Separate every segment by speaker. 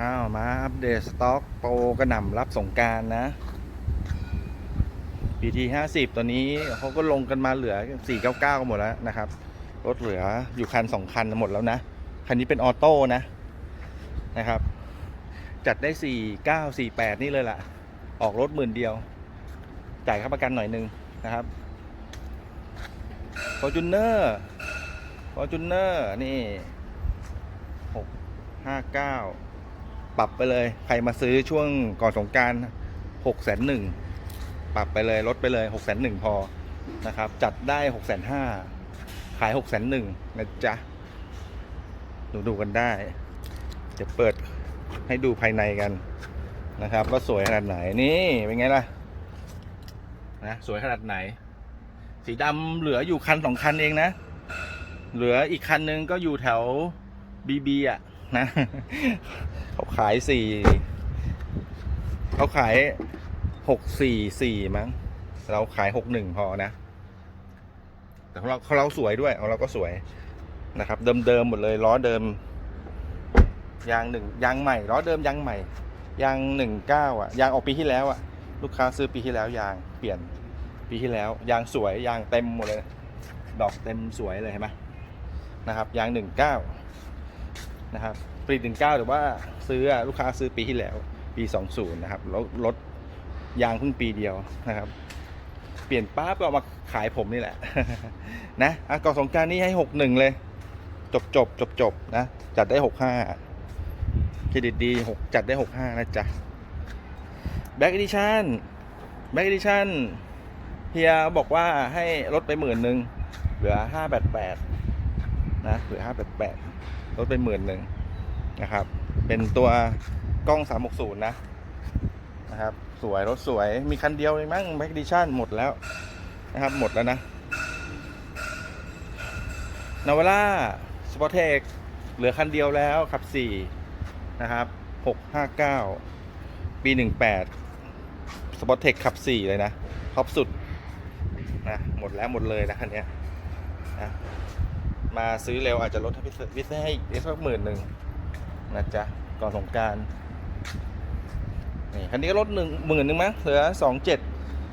Speaker 1: อ้าวมาอัปเดตสต็อกโปรกระหน่ำรับสงการนะ PT 50ตัวนี้เขาก็ลงกันมาเหลือ499กันหมดแล้วนะครับ รถเหลืออยู่คัน2คันหมดแล้วนะ คันนี้เป็นออโต้นะนะครับ จัดได้49 48นี่เลยล่ะ ออกรถหมื่นเดียว จ่ายค่าประกันหน่อยนึงนะครับ f o r t u n e r f o r t u n e r นี่659 ปรับไปเลย ใครมาซื้อช่วงก่อนสงการหกแสนหนึ่งปรับไปเลยลดไปเลยหกแสนหนึ่งพอนะครับ จัดได้หกแสนห้าขายหกแสนหนึ่งนะจ๊ะดูดูกันได้จะเปิดให้ดูภายในกันนะครับ ว่าสวยขนาดไหนนี่เป็นไงล่ะนะสวยขนาดไหน สีดำเหลืออยู่คันสองคันเองนะ เหลืออีกคันนึงก็อยู่แถวบีบีอะ นะ เขาขายสี่เขาขายหกสี่สี่มั้ง เราขายหกหนึ่งพอนะ แต่ของเราของเราสวยด้วยของเราก็สวยนะครับ เดิมๆหมดเลยล้อเดิมยางหนึ่งยางใหม่ล้อเดิมยางใหม่ยางหนึ่งเก้าอะยางออกปีที่แล้วอะ ลูกค้าซื้อปีที่แล้วยางเปลี่ยนปีที่แล้ว ยางสวยยางเต็มหมดเลย ดอกเต็มสวยเลยเห็นไหมนะครับ ยางหนึ่งเก้า นะครับผลิตหนึ่งเก้าหรือว่าซื้อลูกค้าซื้อปีที่แล้ว ปีสองศูนย์นะครับแล้วรถยางเพิ่งปีเดียวนะครับ เปลี่ยนป้าบก็เอามาขายผมนี่แหละนะอะก่อนสงการนี้ให้หกหนึ่งเลย จบจบจบจบนะ จัดได้หกห้าเครดิตดีหกจัดได้หกห้านะจ๊ะแบ็ก e ิชั่นแบ็ก e ิชั่นเฮียบอกว่าให้ลดไปหมื่นหนึ่งเหลือห้าแปดแปดนะเหลือห้าแปดแปด ลดไปหมื่นหนึ่งนะครับ เป็นตัวกล้อง 360 นะนะครับ สวย รถสวย มีคันเดียวเลยมั้งแบ็กดิชั่นหมดแล้วนะครับ หมดแล้วนะนาวาร่าสปอร์เทคเหลือคันเดียวแล้วขับ 4 นะครับ 659 ปี 18สปอร์เทคขับ 4 เลยนะท็อปสุดนะหมดแล้วหมดเลยนะคันเนี้ยนะ มาซื้อเร็วอาจจะลดให้พิเศษพิเศษให้อีกสักหมื่นหนึ่งนะจ๊ะก่อนสงการนี่คันนี้ก็ลดหนึ่งหมื่นหนึ่งมั้งเหลือสองเจ็ด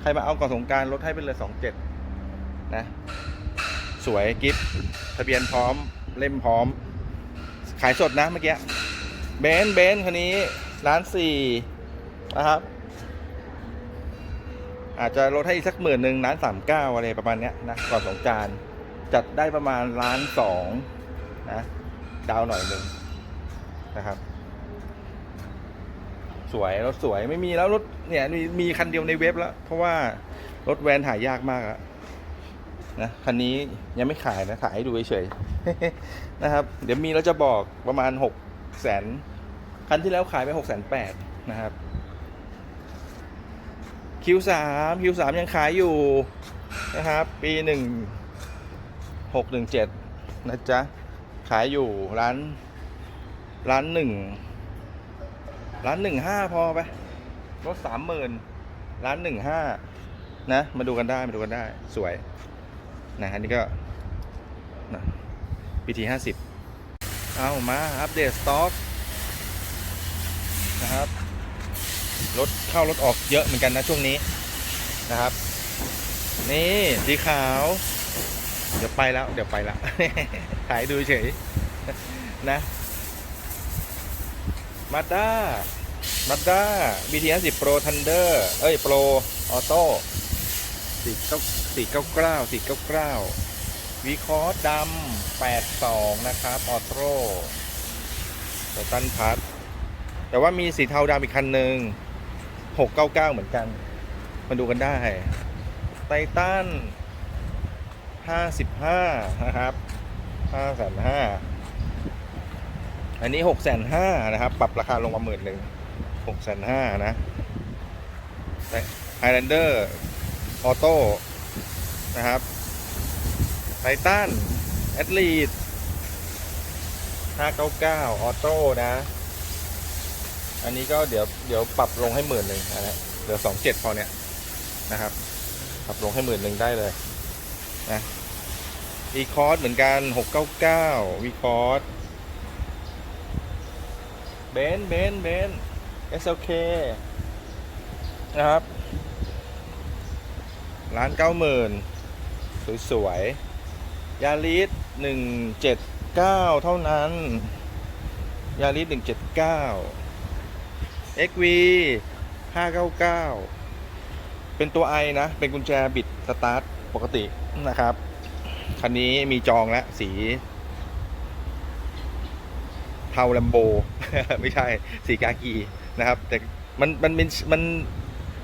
Speaker 1: ใครมาเอาก่อนสงการลดให้เป็นเหลือสองเจ็ดนะ สวยกิฟทะเบียนพร้อมเล่มพร้อม ขายสดนะเมื่อกี้เบนเบนคันนี้ล้านสี่นะครับ อาจจะลดให้อีกสักหมื่นหนึ่งล้านสามเก้าอะไรประมาณเนี้ยนะก่อนสงการ จัดได้ประมาณล้านสองนะดาวหน่อยหนึ่งนะครับ สวยรถสวยไม่มีแล้วรถเนี่ยมีมีคันเดียวในเว็บแล้ว เพราะว่ารถแวนถ่ายยากมากอะนะคันนี้ยังไม่ขายนะถ่ายให้ดูเฉยๆนะครับ เดี๋ยวมีเราจะบอกประมาณหกแสนคันที่แล้วขายไปหกแสนแปดนะครับ Q3 Q3 ยังขายอยู่นะครับ ปีหนึ่ง หกหนึ่งเจ็ดนะจ๊ะ ขายอยู่ร้านร้านหนึ่งร้านหนึ่งห้าพอไปรถสามหมื่นร้านหนึ่งห้านะ มาดูกันได้มาดูกันได้สวยนะอันนี้ก็นะ PT ห้าสิบเอามาอัปเดตสต็อกนะครับรถเข้ารถออกเยอะเหมือนกันนะช่วงนี้นะครับ นี่สีขาว เดี๋ยวไปแล้ว เดี๋ยวไปแล้วถ่ายดูเฉยนะมาด้ามาด้า BTS 10 Pro Thunder เอ้ย Pro Auto สี่เก้าสี่เก้าเก้าสี่เก้าเก้าวีคอร์ดำแปดสองนะครับ ออโต้โตตันพัทแต่ว่ามีสีเทาดำอีกคันหนึ่งหกเก้าเก้าเหมือนกัน มาดูกันได้ ไททัน ห้าสิบห้านะครับห้าแสนห้าอันนี้หกแสนห้านะครับ ปรับราคาลงมาหมื่นหนึ่งหกแสนห้านะไฮแลนเดอร์ออโต้นะครับไททันแอดลีดห้าเก้าเก้าออโต้นะ อันนี้ก็เดี๋ยวเดี๋ยวปรับลงให้หมื่นหนึ่งนะเหลือสองเจ็ดพอเนี่ยนะครับ ปรับลงให้หมื่นหนึ่งได้เลย นะวีคอร์สเหมือนกันหกเก้าเก้าวีคอร์สเบนเบนเบน SLK นะครับร้านเก้าหมื่นสวยๆ ยาลิสหนึ่งเจ็ดเก้าเท่านั้น ยาลิสหนึ่งเจ็ดเก้า XV ห้าเก้าเก้าเป็นตัวไอนะ เป็นกุญแจบิดสตาร์ท ปกตินะครับ คันนี้มีจองแล้วสีเทาแลมโบ ไม่ใช่ สีกากีนะครับ แต่มันมันเป็นมัน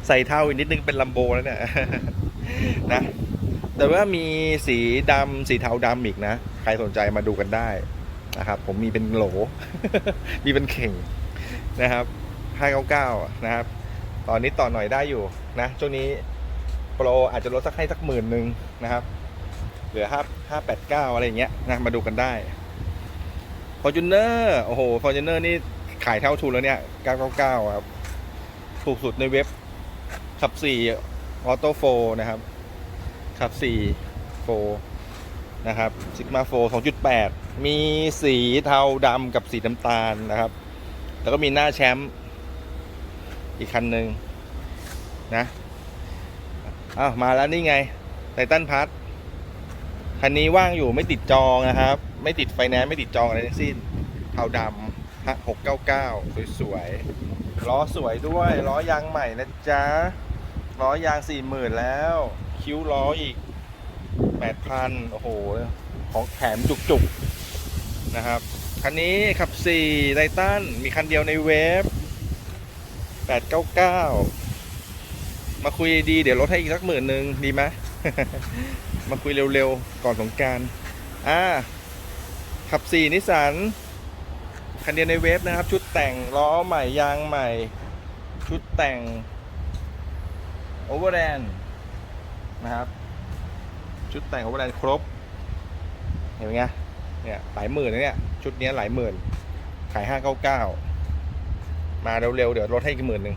Speaker 1: ใส่เทาอีกนิดนึงเป็นลัมโบแล้วเนี่ยนะแต่ว่ามีสีดำสีเทาดำอีกนะ ใครสนใจมาดูกันได้นะครับ ผมมีเป็นโหล มีเป็นเข่งนะครับ599นะครับ ตอนนี้ต่อหน่อยได้อยู่นะช่วงนี้ โปรอาจจะลดสักให้สักหมื่นหนึ่งนะครับ เหลือ5 589อะไรอย่างเงี้ยนะมาดูกันได้ f o r t u n e r โอ้โห f o r t u n e r นี่ขายเท่าทุนแล้วเนี่ย 999 ครับ ถูกสุดในเว็บ ขับ 4 ออโต้โฟนะครับ ขับ 4 โฟนะครับ Sigma 4 2.8 มีสีเทาดำกับสีน้ำตาลนะครับ แล้วก็มีหน้าแชมป์อีกคันหนึ่งนะ อ้าวมาแล้วนี่ไงไททันพัทคันนี้ว่างอยู่ไม่ติดจองนะครับ ไม่ติดไฟแนนซ์ไม่ติดจองอะไรทั้งสิ้นเทาดำฮะ699สวยๆล้อสวยด้วยล้อยางใหม่นะจ๊ะล้อยาง40,000แล้ว คิ้วล้ออีก8,000โอ้โห ของแถมจุกๆนะครับ คันนี้ขับ4ไททันมีคันเดียวในเว็บ899 มาคุยดีเดี๋ยวลดให้อีกสักหมื่นหนึ่งดีไหมมาคุยเร็วๆ ก่อนสงการอ่าขับ4นิสสันคันเดียวในเว็บนะครับ ชุดแต่งล้อใหม่ยางใหม่ ชุดแต่งโอเวอร์แลนนะครับ ชุดแต่งโอเวอร์แลนครบ เห็นไหมไงเนี่ยหลายหมื่นนะเนี่ย ชุดนี้หลายหมื่น ขายห้าเก้าเก้ามาเร็วๆ เดี๋ยวลดให้อีกหมื่นหนึ่ง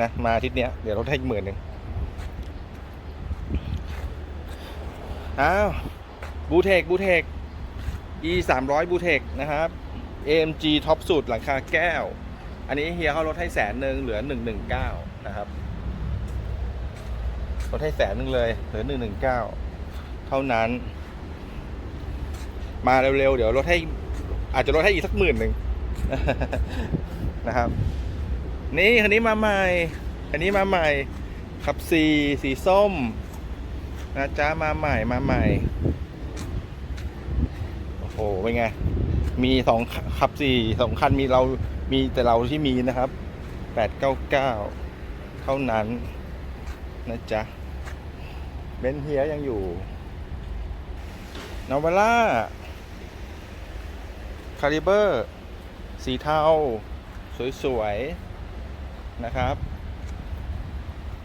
Speaker 1: นะมาอาทิตย์เนี้ยเดี๋ยวลดให้หมื่นหนึ่งอ้าวบูเทคบูเทค e 3 0 0บูเทคนะครับ AMG ท็อปสุดหลังคาแก้ว อันนี้เฮียเขาลดให้แสนหนึ่งเหลือ119นะครับลดให้แสนหนึ่งเลยเหลือ119เท่านั้น มาเร็วๆ เดี๋ยวลดให้อาจจะลดให้อีกสักหมื่นหนึ่งนะครับ นี่คันนี้มาใหม่ คันนี้มาใหม่ขับสีสีส้มนะจ๊ะมาใหม่มาใหม่ โอ้โห เป็นไง มีสองขับสี่สองคันมีเรา มีแต่เราที่มีนะครับแปดเก้าเก้าเท่านั้น นะจ๊ะ เบนเฮียยังอยู่นาวาร่าคาลิเบอร์ สีเทา สวยๆ นะครับ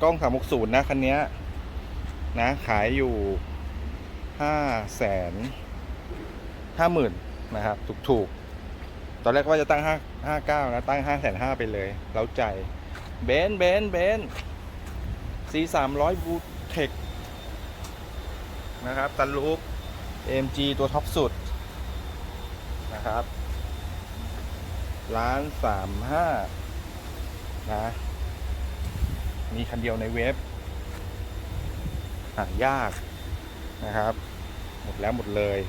Speaker 1: กล้อง 360 นะ คันนี้นะ ขายอยู่ห้าแสนห้าหมื่นนะครับ ถูกๆ ตอนแรกว่าจะตั้งห้าห้าเก้านะ ตั้งห้าแสนห้าไปเลยเล้าใจ เบนเบนเบนซ์ซีสามร้อยบูเทคนะครับตันลูป AMG ตัวท็อปสุดนะครับล้านสามห้า นะ มีคันเดียวในเว็บหายากนะครับ หมดแล้วหมดเลย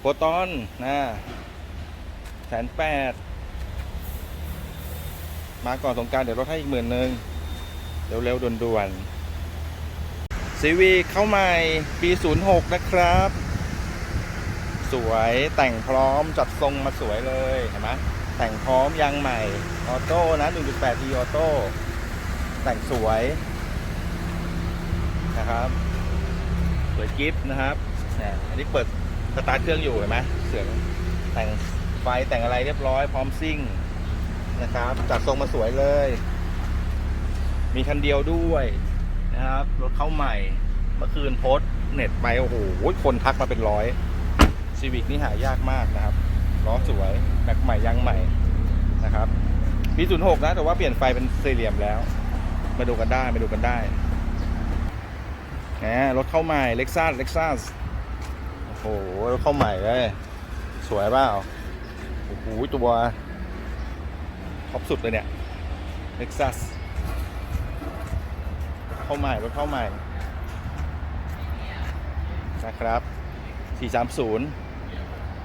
Speaker 1: โปรตอนนะแสนแปดมาก่อนสงการเดี๋ยวลดให้อีกหมื่นหนึ่งเร็วๆด่วนๆซีวีเข้าใหม่ปี 06 นะครับ สวยแต่งพร้อมจัดทรงมาสวยเลยเห็นไหมแต่งพร้อมยางใหม่ออโต้นะ 1.8 T ออโต้แต่งสวยนะครับสวยกิฟต์นะครับเนี่ยอันนี้เปิดสตาร์ทเครื่องอยู่เห็นไหมเสียงแต่งไฟแต่งอะไรเรียบร้อยพร้อมซิ่งนะครับจัดทรงมาสวยเลย มีคันเดียวด้วยนะครับรถเข้าใหม่ เมื่อคืนโพสเน็ตไปโอ้โหคนทักมาเป็นร้อย ซีวิกนี่หายากมากนะครับล้อสวยแม็กใหม่ยางใหม่นะครับปี06นะแต่ว่าเปลี่ยนไฟเป็นสี่เหลี่ยมแล้ว มาดูกันได้มาดูกันได้แหมรถเข้าใหม่เล็กซัสเล็กซัสโอ้โหโอ้โหเข้าใหม่เลยสวยเปล่าโอ้โหตัวท็อปสุดเลยเนี่ย Lexus เข้าใหม่รถเข้าใหม่นะครับ 430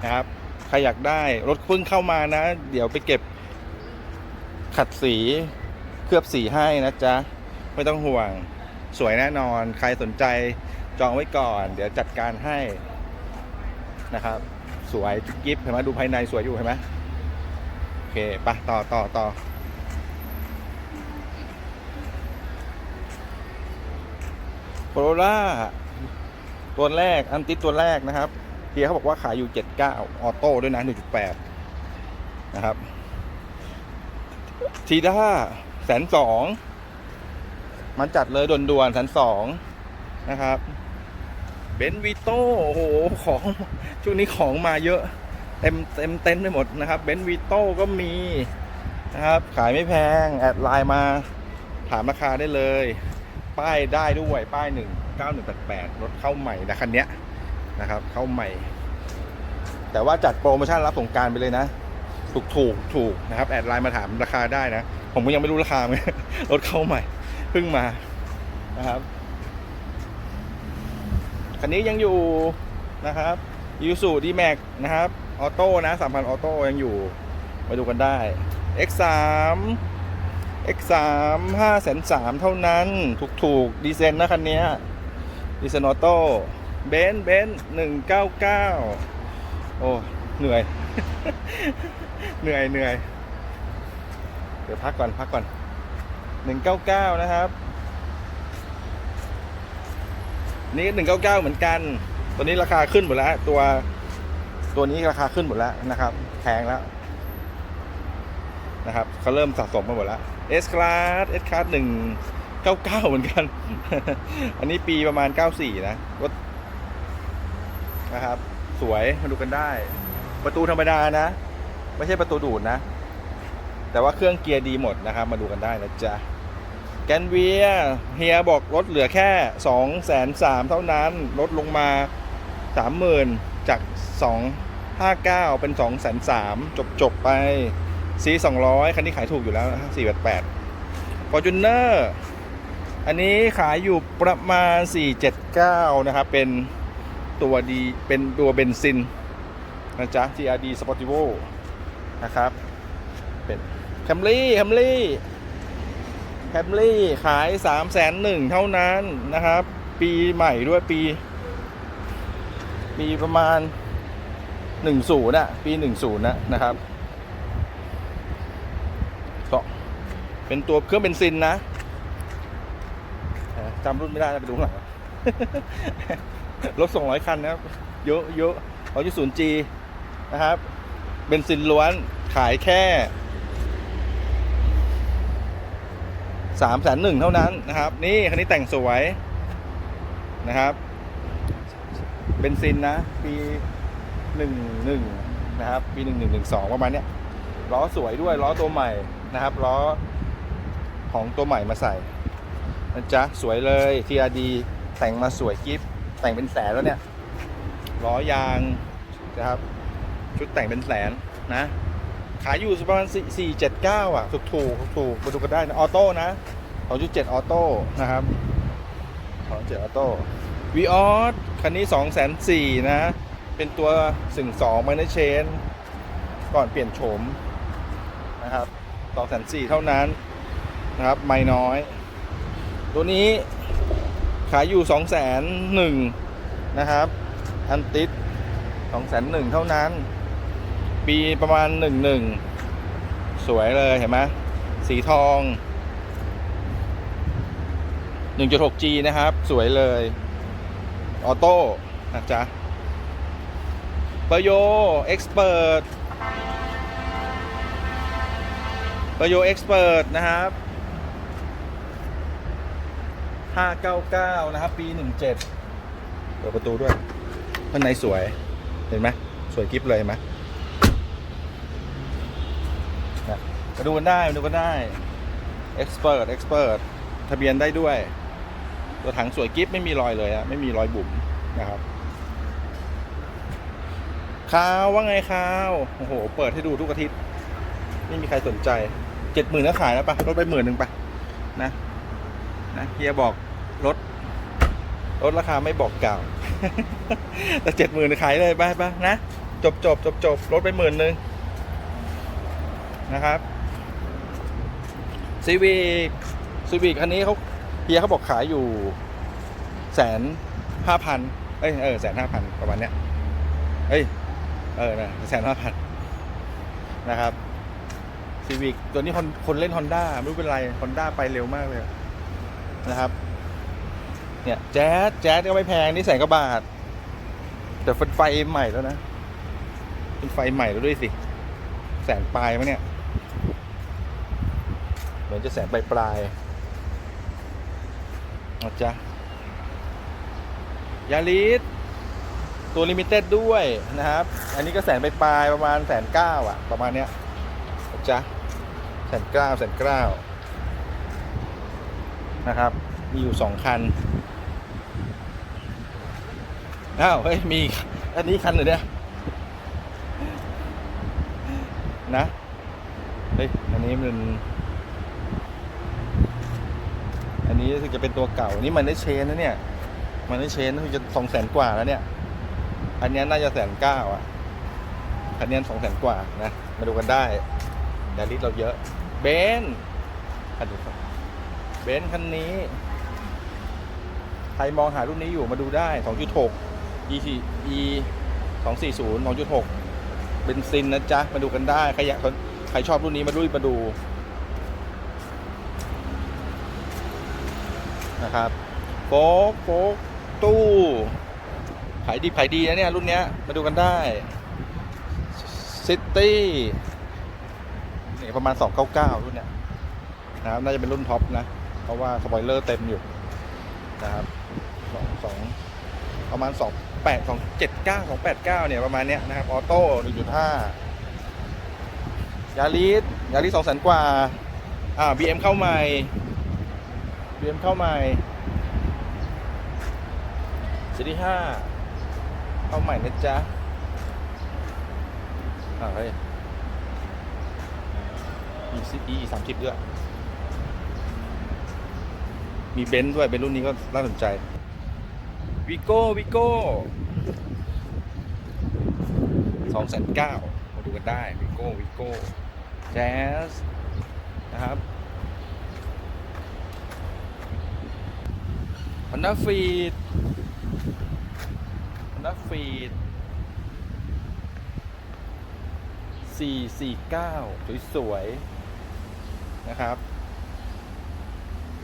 Speaker 1: นะครับ ใครอยากได้รถเพิ่งเข้ามานะ เดี๋ยวไปเก็บขัดสีเคลือบสีให้นะจ๊ะ ไม่ต้องห่วงสวยแน่นอน ใครสนใจจองไว้ก่อน เดี๋ยวจัดการให้นะครับ สวยกิฟต์เห็นไหมดูภายในสวยอยู่เห็นไหมโอเคไปต่อต่อต่อโคโรล่าตัวแรก อันติดตัวแรกนะครับ ฮียเขาบอกว่าขายอยู่ 79 ออโต้ด้วยนะ 1.8 นะครับทีด้าแสนสองมันจัดเลยด่วนๆแสนสองนะครับเบนวิโต้โอ้โห ของช่วงนี้ของมาเยอะเต็มเต็มเต็มไปหมดนะครับเบนวิโต้ก็มีนะครับ ขายไม่แพง แอดไลน์มาถามราคาได้เลย ป้ายได้ด้วยป้ายหนึ่งเก้าหนึ่งแปดแปดรถเข้าใหม่นะคันเนี้ย นะครับ เข้าใหม่ แต่ว่าจัดโปรโมชั่นรับสงการไปเลยนะ ถูกถูกถูกนะครับ แอดไลน์มาถามราคาได้นะ ผมก็ยังไม่รู้ราคาเหมือนรถเข้าใหม่เพิ่งมานะครับคันนี้ยังอยู่นะครับยูสูดีแม็กนะครับออโต้นะ3,000ออโต้ยังอยู่มาดูกันได้ X3 X3 5แสน3เท่านั้น ถูกถูกดีเซนนะคันนี้ดีเซนออโต้ เบนเบน199โอ้เหนื่อย เหนื่อยเหนื่อย เดี๋ยวพักก่อนพักก่อน199นะครับ นี่199เก้าเก้าเหมือนกันตัวนี้ราคาขึ้นหมดแล้ว ตัวตัวนี้ราคาขึ้นหมดแล้วนะครับแพงแล้วนะครับเขาเริ่มสะสมมาหมดแล้ว S Class S Class 199เก้าเก้าเหมือนกัน อันนี้ปีประมาณ94นะรถ นะครับ สวยมาดูกันได้ ประตูธรรมดานะ ไม่ใช่ประตูดูดนะ แต่ว่าเครื่องเกียร์ดีหมดนะครับ มาดูกันได้นะจ๊ะแกนเวียเฮียบอกลดเหลือแค่2องแสนสามเท่านั้นลดลงมาสามหมื่นจากสองห้าเก้าเป็นสองแสนสามจบจบไปซีสองร้อยคันนี้ขายถูกอยู่แล้วสี่แปดแปดฟอร์จูเนอร์อันนี้ขายอยู่ประมาณ 479 นะครับ เป็น ตัวดีเป็นตัวเบนซินนะจ๊ะ TRD Sportivo นะครับ เป็นแคมรี่แคมรี่แคมรี่ขาย3ามแสนหนึ่งเท่านั้นนะครับ ปีใหม่ด้วยปี ปีประมาณ10น่ะปี10นะนะครับก็เป็นตัวเครื่องเบนซินนะจำรุ่นไม่ได้นะไปดูข้างหลัง รถ 200 คันนะครับ เยอะเยอะเขาจะศูนย์จีนะครับเบนซินล้วนขายแค่สามแสนหนึ่งเท่านั้นนะครับ นี่คันนี้แต่งสวยนะครับเบนซินนะ ปีหนึ่งหนึ่งนะครับ ปีหนึ่งหนึ่งหนึ่งสองประมาณเนี้ยล้อสวยด้วยล้อตัวใหม่นะครับล้อของตัวใหม่มาใส่นะจ๊ะสวยเลย TRD แต่งมาสวยกิฟต์ แต่งเป็นแสนแล้วเนี่ยล้อยางนะครับ ชุดแต่งเป็นแสนนะ ขายอยู่ประมาณ4 4 7 9อะถูกถูกถูกมาดูกันได้นะออโต้นะ2.7ออโต้นะครับ2.7ออโต้วีออสคันนี้2 4 0 0 0นะ เป็นตัวสึง2ไมเนเชน ก่อนเปลี่ยนโฉมนะครับ2 4 0 0 0เท่านั้นนะครับ ไม่น้อย ตัวนี้ ขายอยู่ 2 0 0 0 0นะครับอันติด2 0 0 0 0เท่านั้น ปีประมาณ 11 สวยเลยเห็นไหมสีทอง 1.6G นะครับ สวยเลย ออโต้นะจ๊ะเปโยเอ็กซ์เพรสเปโยเอ็กซ์เพรสนะครับ 599 นะครับ ปี 17 เปิดประตูด้วยข้างในสวย เห็นไหมสวยกิฟเลยเห็นไหมนะมาดูกันได้มาดูกันได้ Expert Expert ทะเบียนได้ด้วย ตัวถังสวยกิฟไม่มีรอยเลยอะไม่มีรอยบุ๋มนะครับข่าวว่าไงข่าวโอ้โห เปิดให้ดูทุกอาทิตย์ ไม่มีใครสนใจเจ็ดหมื่นก็ขายแล้วปะลดไปหมื่นหนึ่งปะนะนะเฮียบอก ลดลดราคาไม่บอกกล่าว แต่เจ็ดหมื่นขายเลยไปไปนะ จบจบจบจบลดไปหมื่นหนึ่งนะครับซีวีซีวีคันนี้เขาเฮียเขาบอกขายอยู่แสนห้าพันเอ้ยเออแสนห้าพันประมาณเนี้ยเอ้ยเออนะแสนห้าพันนะครับซีวิกตัวนี้คนคนเล่นฮอนด้าไม่รู้เป็นไรฮอนด้าไปเร็วมากเลยนะครับ เนี่ยแจ๊สแจ๊สก็ไม่แพงนี่แสนกว่าบาท แต่เป็นไฟใหม่แล้วนะเป็นไฟใหม่แล้วด้วยสิ แสนปลายมั้งเนี่ย เหมือนจะแสนปลายปลายนะจ๊ะยาลิสตัวลิมิเต็ดด้วยนะครับ อันนี้ก็แสนปปลายประมาณแสนเก้าอะ ประมาณเนี้ยนะจ๊ะแสนเก้าแสนเก้านะครับ มีอยู่สองคัน อ้าวเฮ้ยมีอันนี้คันเหรือเนี่ยนะเฮ้ยอันนี้มัน อันนี้คือจะเป็นตัวเก่าอันนี้มันได้เชนนะเนี่ย มันได้เชนคือจะสองแสนกว่าแล้วเนี่ย อันเนี้ยน่าจะแสนเก้าอะคันนี้สองแสนกว่านะมาดูกันได้แต่ลิตรเราเยอะ เบนคันนี้ครับเบนคันนี้ ใครมองหารุ่นนี้อยู่มาดูได้2.6 e e 240 2.6เบนซินนะจ๊ะ มาดูกันได้ ใครอยากใครชอบรุ่นนี้มาดูมาดูนะครับโฟกโฟกตู้ขายดีขายดีนะเนี่ย รุ่นเนี้ยมาดูกันได้ซิตี้นี่ประมาณ 299 รุ่นเนี้ยนะครับน่าจะเป็นรุ่นท็อปนะ เพราะว่าสปอยเลอร์เต็มอยู่นะครับสองสองประมาณ2 8 2 7 9 2 8 9เนี่ยประมาณเนี้ยนะครับออโต้1.5ยาริสยาริส2แสนกว่าอ่า BM เข้าใหม่ BM เข้าใหม่ซีรีส์ห้าเข้าใหม่นะจ๊ะอ่าเฮ้ยมีซีอีสามสิบด้วย มีเบนซ์ด้วย เบนซ์รุ่นนี้ก็น่าสนใจ วิโก้วิโก้สองแสนเก้ามาดูกันได้วิโก้วิโก้แจ๊สนะครับฮอนด้าฟีดฮอนด้าฟีดสี่สี่เก้าสวยๆนะครับ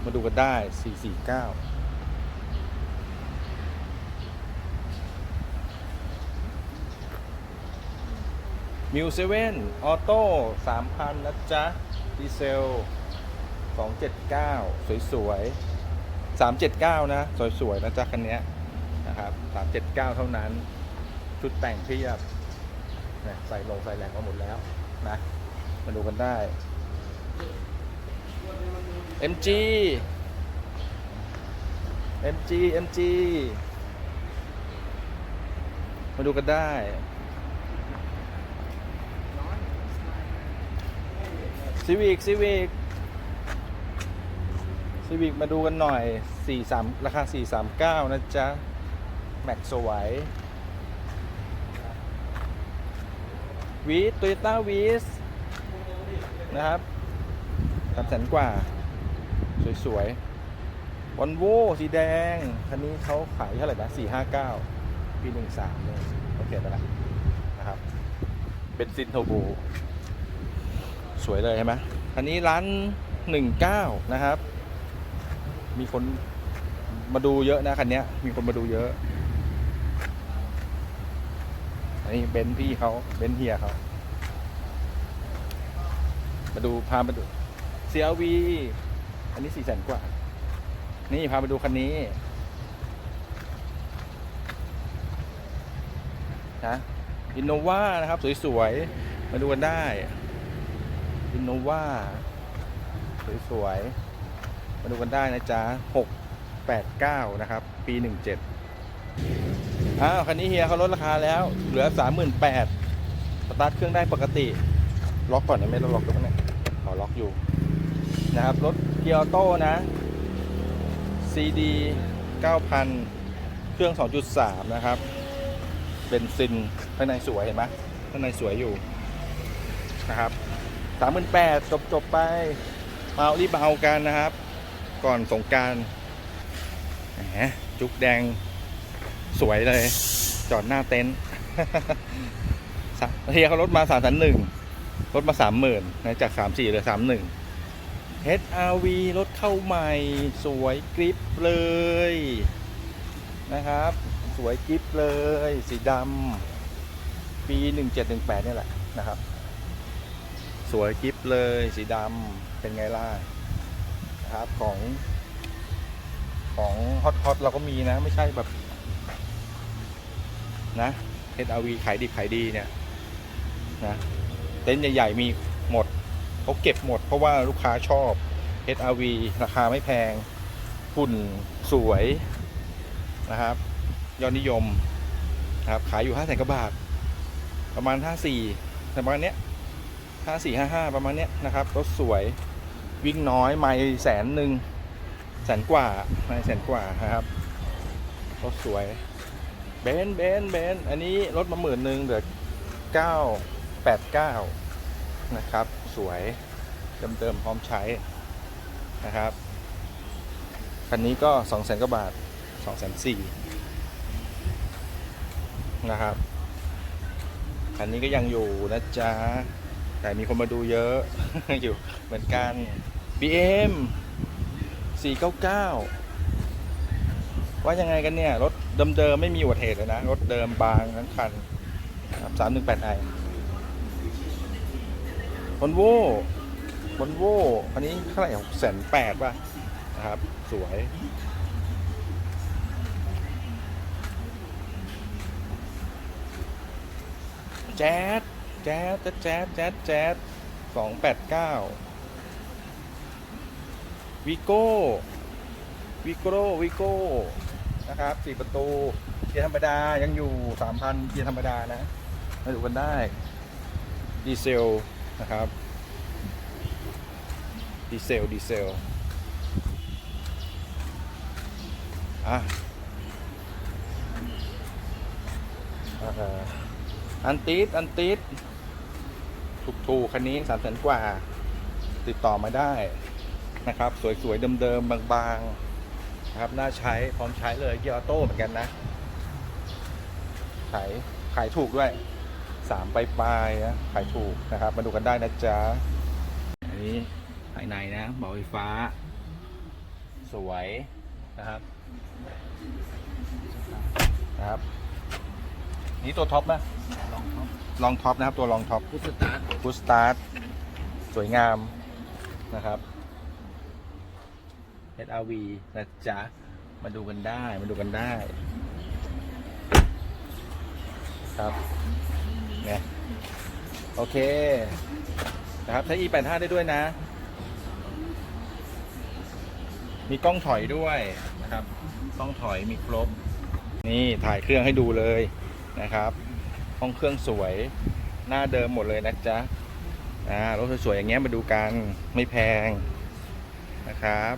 Speaker 1: มาดูกันได้สี่สี่เก้า มิวเซเว่นออโต้สามพันนะจ๊ะ ดีเซลสองเจ็ดเก้าสวยๆสามเจ็ดเก้านะ สวยๆนะจ๊ะ คันนี้นะครับสามเจ็ดเก้าเท่านั้น ชุดแต่งเพียบใส่ลงใส่แหลกมาหมดแล้วนะ มาดูกันได้ MG MG MG มาดูกันได้ Civic Civic ซีวิกมาดูกันหน่อย 43 ราคา 439 นะจ๊ะ แม็กสวยวีโตโยต้าวีสนะครับสามแสนกว่า สวยๆวอนโวสีแดง คันนี้เขาขายเท่าไหร่นะ 459 ปี 13เลยโอเคไปละนะครับ เป็นซินโทโบ สวยเลยใช่ไหมคันนี้ร้าน19นะครับ มีคนมาดูเยอะนะคันนี้มีคนมาดูเยอะอันนี้เบนซ์พี่เขาเบนซ์เฮียเขามาดูพามาดู CRV อันนี้สี่แสนกว่า นี่พามาดูคันนี้นะอินโนวานะครับ สวย ๆ มาดูกันได้ อินโนวาสวยๆ มาดูกันได้นะจ๊ะ6 8 9นะครับ ปี17อ้าว คันนี้เฮียเขาลดราคาแล้ว เหลือสามหมื่นแปดสตาร์ทเครื่องได้ปกติ ล็อกก่อนนะไม่ต้องล็อกตรงนี้ขอล็อกอยู่ นะครับ รถเกียร์ออโต้นะ CD 9,000 เครื่อง 2.3 นะครับ เป็นซิน ข้างในสวยเห็นไหมข้างในสวยอยู่นะครับ 38,000จบจบไปเอารีบเอากันนะครับ ก่อนสงการจุกแดงสวยเลย จอดหน้าเต็นท์เฮียเขาลดมาสามสันหนึ่งลดมาสามหมื่นนะจากสามสี่เหลือสามหนึ่ง HRV รถเข้าใหม่สวยกริปเลยนะครับ สวยกริปเลย สีดำปี 1718 นี่แหละนะครับ สวยกริปเลยสีดำเป็นไงล่ะครับของของฮอตฮอตเราก็มีนะไม่ใช่แบบ นะ HRV ขายดีขายดีเนี่ยนะเต็นท์ใหญ่ ๆ มีหมดเขาเก็บหมดเพราะว่าลูกค้าชอบ HRV ราคาไม่แพงหุ่นสวยนะครับ ยอดนิยมนะครับขายอยู่ห้าแสนกว่าบาท ประมาณห้าสี่ประมาณเนี้ย ห้าสี่ห้าห้าประมาณเนี้ยนะครับรถสวยวิ่งน้อยไม่แสนหนึ่งแสนกว่าไม่แสนกว่านะครับรถสวยเบนซ์เบนซ์เบนซ์อันนี้รถมาหมื่นหนึ่งเหลือเก้าแปดเก้านะครับ สวยเติมๆพร้อมใช้นะครับคันนี้ก็สองแสนกว่าบาทสองแสนสี่นะครับ คันนี้ก็ยังอยู่นะจ๊ะ แต่มีคนมาดูเยอะ อยู่เหมือนกัน BM 499 ว่ายังไงกันเนี่ย รถเดิมๆไม่มีอุบัติเหตุเลยนะ รถเดิมบางทั้งคันสามหนึ่งแปดไอวอลโว่วอลโว่อันนี้เท่าไหร่หกแสนแปดป่ะ นะครับ สวย แจ๊ด แจ๊ดแจ๊ดแจ๊ดแจ๊ดสองแปดเก้าวิโก้วิโก้วิโก้นะครับสี่ประตูเกียร์ธรรมดายังอยู่สามพันเกียร์ธรรมดานะมาดูกันได้ ดีเซลนะครับ ดีเซล ดีเซล อะอ่าอันติดอันติด ถูกถูกๆคันนี้สามแสนกว่า ติดต่อมาได้นะครับ สวยๆเดิมๆบางๆนะครับน่าใช้พร้อมใช้เลยเกียร์ออโต้เหมือนกันนะขายขายถูกด้วยสามปลายๆนะขายถูกนะครับ มาดูกันได้นะจ๊ะอันนี้ภายในนะเบาไฟฟ้า สวยนะครับนะครับ นี่ตัวท็อปนะ
Speaker 2: ลองครับ
Speaker 1: ลองท็อปนะครับตัวลองท็อป
Speaker 2: พุทธตาร์ท
Speaker 1: ฟูสตาร์ทสวยงามนะครับ SRV นะจ๊ะ มาดูกันได้ มาดูกันได้ ครับเนี่ยโอเค นะครับใช้ E85 ได้ด้วยนะ มีกล้องถอยด้วยนะครับ กล้องถอยมีครบ นี่ถ่ายเครื่องให้ดูเลย นะครับ ห้องเครื่องสวยหน้าเดิมหมดเลยนะจ๊ะอ่ารถสวยๆอย่างเงี้ยมาดูกันไม่แพงนะครับ